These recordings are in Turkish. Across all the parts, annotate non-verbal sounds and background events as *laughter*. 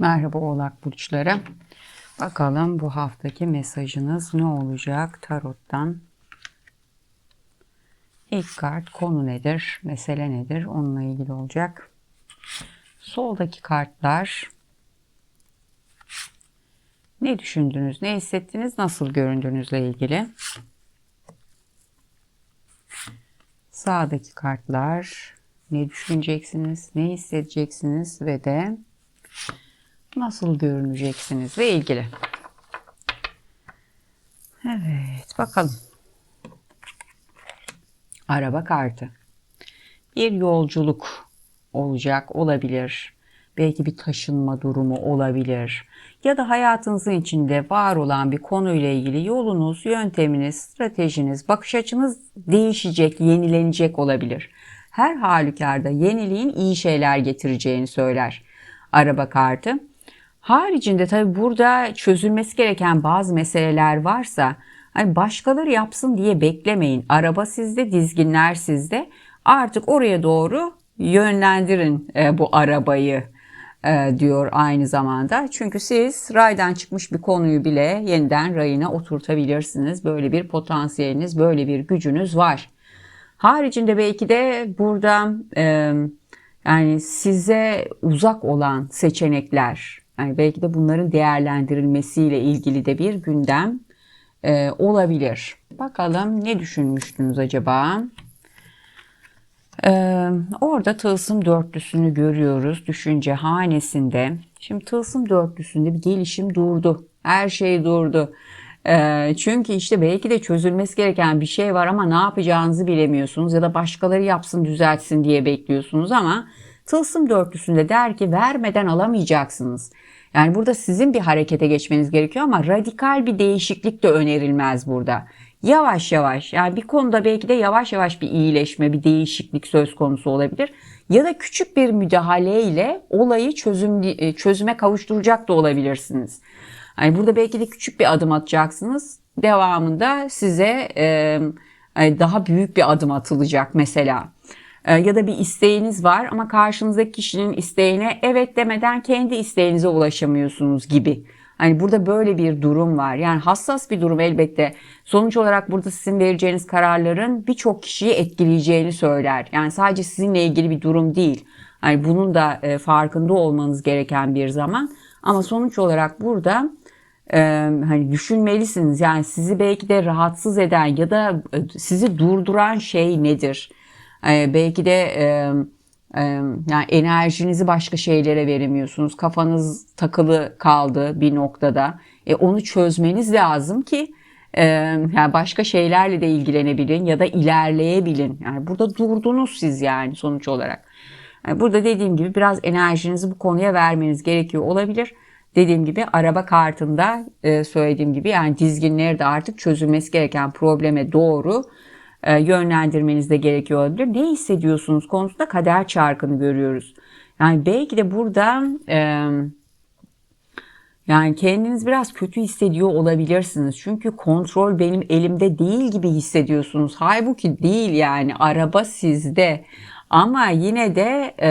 Merhaba Oğlak Burçları. Bakalım bu haftaki mesajınız ne olacak Tarot'tan? İlk kart konu nedir, mesele nedir onunla ilgili olacak. Soldaki kartlar ne düşündünüz, ne hissettiniz, nasıl göründüğünüzle ilgili. Sağdaki kartlar ne düşüneceksiniz, ne hissedeceksiniz ve de nasıl görüneceksiniz ve ilgili. Evet, bakalım. Araba kartı. Bir yolculuk olacak, olabilir. Belki bir taşınma durumu olabilir. Ya da hayatınızın içinde var olan bir konuyla ilgili yolunuz, yönteminiz, stratejiniz, bakış açınız değişecek, yenilenecek olabilir. Her halükarda yeniliğin iyi şeyler getireceğini söyler araba kartı. Haricinde tabii burada çözülmesi gereken bazı meseleler varsa hani başkaları yapsın diye beklemeyin. Araba sizde, dizginler sizde. Artık oraya doğru yönlendirin e, bu arabayı e, diyor aynı zamanda. Çünkü siz raydan çıkmış bir konuyu bile yeniden rayına oturtabilirsiniz. Böyle bir potansiyeliniz, böyle bir gücünüz var. Haricinde belki de burada e, yani size uzak olan seçenekler, yani belki de bunların değerlendirilmesiyle ilgili de bir gündem e, olabilir. Bakalım ne düşünmüştünüz acaba? Ee, orada tılsım dörtlüsünü görüyoruz düşünce hanesinde. Şimdi tılsım dörtlüsünde bir gelişim durdu. Her şey durdu. Ee, çünkü işte belki de çözülmesi gereken bir şey var ama ne yapacağınızı bilemiyorsunuz ya da başkaları yapsın düzeltsin diye bekliyorsunuz ama tılsım dörtlüsünde der ki vermeden alamayacaksınız. Yani burada sizin bir harekete geçmeniz gerekiyor ama radikal bir değişiklik de önerilmez burada. Yavaş yavaş yani bir konuda belki de yavaş yavaş bir iyileşme, bir değişiklik söz konusu olabilir. Ya da küçük bir müdahaleyle olayı çözüm, çözüme kavuşturacak da olabilirsiniz. Yani burada belki de küçük bir adım atacaksınız. Devamında size e, daha büyük bir adım atılacak mesela. E, ya da bir isteğiniz var ama karşınızdaki kişinin isteğine evet demeden kendi isteğinize ulaşamıyorsunuz gibi. Hani burada böyle bir durum var. Yani hassas bir durum elbette. Sonuç olarak burada sizin vereceğiniz kararların birçok kişiyi etkileyeceğini söyler. Yani sadece sizinle ilgili bir durum değil. Hani bunun da e, farkında olmanız gereken bir zaman. Ama sonuç olarak burada e, hani düşünmelisiniz. Yani sizi belki de rahatsız eden ya da e, sizi durduran şey nedir? E, belki de yani enerjinizi başka şeylere veremiyorsunuz. Kafanız takılı kaldı bir noktada. E, onu çözmeniz lazım ki e, yani başka şeylerle de ilgilenebilin ya da ilerleyebilin. Yani burada durdunuz siz yani sonuç olarak. Yani burada dediğim gibi biraz enerjinizi bu konuya vermeniz gerekiyor olabilir. Dediğim gibi araba kartında e, söylediğim gibi yani dizginleri de artık çözülmesi gereken probleme doğru yönlendirmeniz de gerekiyor olabilir. Ne hissediyorsunuz konusunda kader çarkını görüyoruz. Yani belki de burada e, yani kendiniz biraz kötü hissediyor olabilirsiniz. Çünkü kontrol benim elimde değil gibi hissediyorsunuz. Halbuki değil yani araba sizde. Ama yine de e,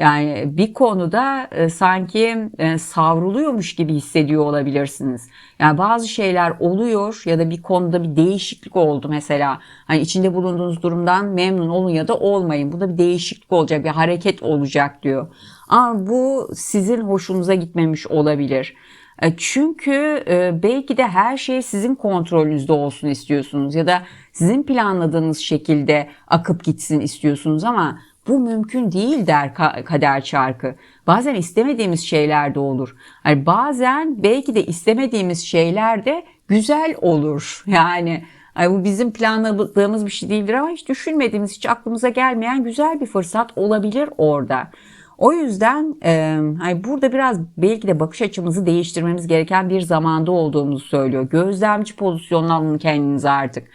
yani bir konuda e, sanki e, savruluyormuş gibi hissediyor olabilirsiniz. Yani bazı şeyler oluyor ya da bir konuda bir değişiklik oldu mesela. Hani içinde bulunduğunuz durumdan memnun olun ya da olmayın. Bu da bir değişiklik olacak, bir hareket olacak diyor. Ama bu sizin hoşunuza gitmemiş olabilir. E, çünkü e, belki de her şey sizin kontrolünüzde olsun istiyorsunuz ya da sizin planladığınız şekilde akıp gitsin istiyorsunuz ama bu mümkün değil der kader çarkı. Bazen istemediğimiz şeyler de olur. Yani bazen belki de istemediğimiz şeyler de güzel olur. *laughs* Yani yani bu bizim planladığımız bir şey değildir ama hiç düşünmediğimiz, hiç aklımıza gelmeyen güzel bir fırsat olabilir orada. O yüzden e, hani burada biraz belki de bakış açımızı değiştirmemiz gereken bir zamanda olduğumuzu söylüyor. Gözlemci pozisyonuna alın kendinizi artık.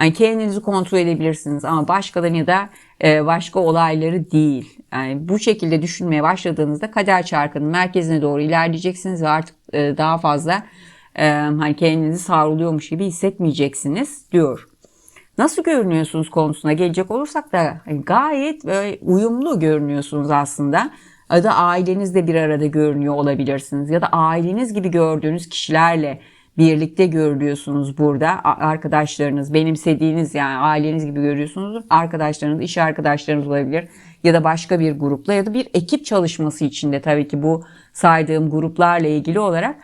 Yani kendinizi kontrol edebilirsiniz ama başkalarını ya da e, başka olayları değil. Yani bu şekilde düşünmeye başladığınızda kader çarkının merkezine doğru ilerleyeceksiniz ve artık e, daha fazla e, hani kendinizi savruluyormuş gibi hissetmeyeceksiniz diyor. Nasıl görünüyorsunuz konusuna gelecek olursak da gayet uyumlu görünüyorsunuz aslında. ya da ailenizle bir arada görünüyor olabilirsiniz ya da aileniz gibi gördüğünüz kişilerle birlikte görülüyorsunuz burada. Arkadaşlarınız, benimsediğiniz yani aileniz gibi görüyorsunuz. Arkadaşlarınız, iş arkadaşlarınız olabilir ya da başka bir grupla ya da bir ekip çalışması içinde tabii ki bu saydığım gruplarla ilgili olarak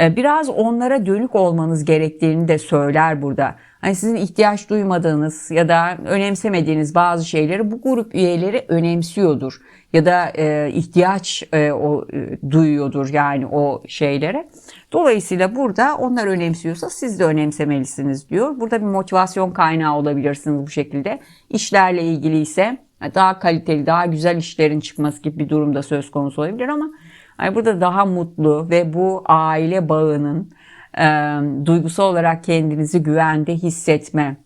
biraz onlara dönük olmanız gerektiğini de söyler burada. Hani sizin ihtiyaç duymadığınız ya da önemsemediğiniz bazı şeyleri bu grup üyeleri önemsiyordur ya da e, ihtiyaç e, o e, duyuyordur yani o şeylere. Dolayısıyla burada onlar önemsiyorsa siz de önemsemelisiniz diyor. Burada bir motivasyon kaynağı olabilirsiniz bu şekilde. İşlerle ilgili ise daha kaliteli, daha güzel işlerin çıkması gibi bir durumda söz konusu olabilir ama hani burada daha mutlu ve bu aile bağının e, duygusal olarak kendinizi güvende hissetme,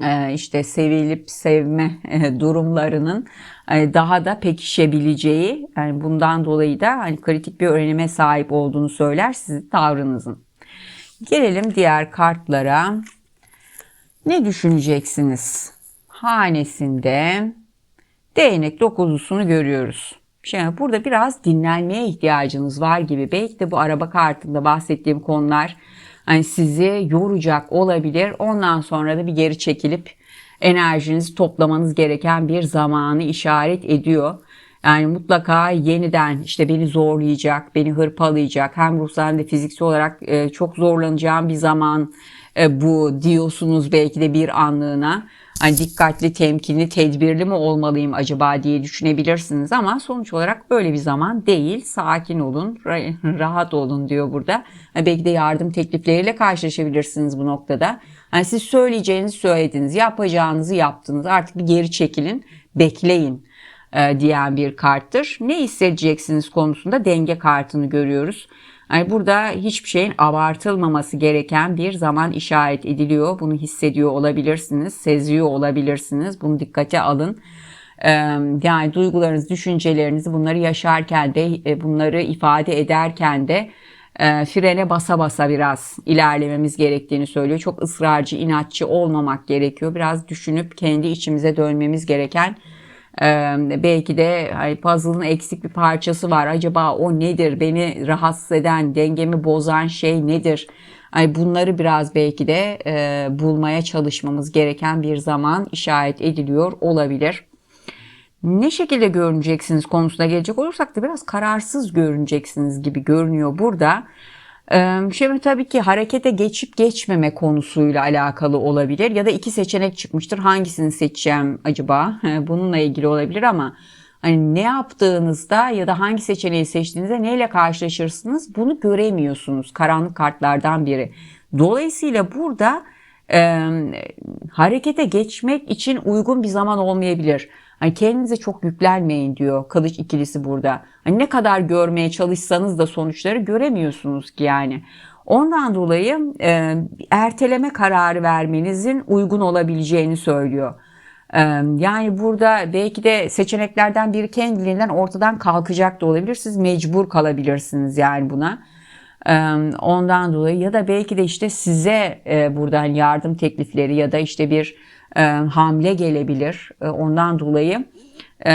e, işte sevilip sevme e, durumlarının e, daha da pekişebileceği, yani bundan dolayı da hani kritik bir öneme sahip olduğunu söyler sizin tavrınızın. Gelelim diğer kartlara. Ne düşüneceksiniz? Hanesinde değnek dokuzlusunu görüyoruz. Şimdi burada biraz dinlenmeye ihtiyacınız var gibi. Belki de bu araba kartında bahsettiğim konular hani sizi yoracak olabilir. Ondan sonra da bir geri çekilip enerjinizi toplamanız gereken bir zamanı işaret ediyor. Yani mutlaka yeniden işte beni zorlayacak, beni hırpalayacak hem ruhsal hem de fiziksel olarak e, çok zorlanacağım bir zaman e, bu diyorsunuz belki de bir anlığına. Hani dikkatli, temkinli, tedbirli mi olmalıyım acaba diye düşünebilirsiniz ama sonuç olarak öyle bir zaman değil. Sakin olun, *laughs* rahat olun diyor burada. Yani belki de yardım teklifleriyle karşılaşabilirsiniz bu noktada. Yani siz söyleyeceğinizi söylediniz, yapacağınızı yaptınız. Artık bir geri çekilin, bekleyin e, diyen bir karttır. Ne hissedeceksiniz konusunda denge kartını görüyoruz. Yani burada hiçbir şeyin abartılmaması gereken bir zaman işaret ediliyor. Bunu hissediyor olabilirsiniz, seziyor olabilirsiniz. Bunu dikkate alın. Yani duygularınız, düşüncelerinizi bunları yaşarken de, e, bunları ifade ederken de frene basa basa biraz ilerlememiz gerektiğini söylüyor. Çok ısrarcı, inatçı olmamak gerekiyor. Biraz düşünüp kendi içimize dönmemiz gereken belki de hani puzzle'ın eksik bir parçası var. Acaba o nedir? Beni rahatsız eden, dengemi bozan şey nedir? Hani bunları biraz belki de bulmaya çalışmamız gereken bir zaman işaret ediliyor olabilir. Ne şekilde görüneceksiniz konusuna gelecek olursak da biraz kararsız görüneceksiniz gibi görünüyor burada. Şimdi tabii ki harekete geçip geçmeme konusuyla alakalı olabilir ya da iki seçenek çıkmıştır. Hangisini seçeceğim acaba? Bununla ilgili olabilir ama hani ne yaptığınızda ya da hangi seçeneği seçtiğinizde neyle karşılaşırsınız bunu göremiyorsunuz. Karanlık kartlardan biri. Dolayısıyla burada e, harekete geçmek için uygun bir zaman olmayabilir. Hani kendinize çok yüklenmeyin diyor kılıç ikilisi burada. Hani ne kadar görmeye çalışsanız da sonuçları göremiyorsunuz ki yani. Ondan dolayı e, erteleme kararı vermenizin uygun olabileceğini söylüyor. E, yani burada belki de seçeneklerden biri kendiliğinden ortadan kalkacak da olabilir. Siz mecbur kalabilirsiniz yani buna. E, ondan dolayı ya da belki de işte size e, buradan yardım teklifleri ya da işte bir e, hamle gelebilir. E, ondan dolayı e,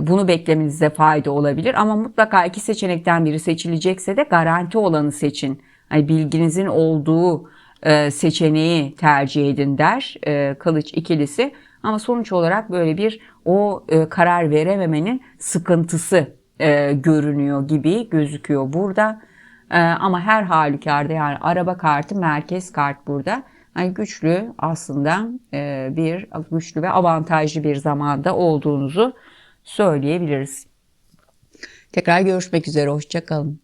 bunu beklemenize fayda olabilir. Ama mutlaka iki seçenekten biri seçilecekse de garanti olanı seçin. Yani bilginizin olduğu e, seçeneği tercih edin der e, kılıç ikilisi. Ama sonuç olarak böyle bir o e, karar verememenin sıkıntısı e, görünüyor gibi gözüküyor burada. E, ama her halükarda yani araba kartı merkez kart burada. Yani güçlü aslında e, bir güçlü ve avantajlı bir zamanda olduğunuzu söyleyebiliriz. Tekrar görüşmek üzere. Hoşçakalın.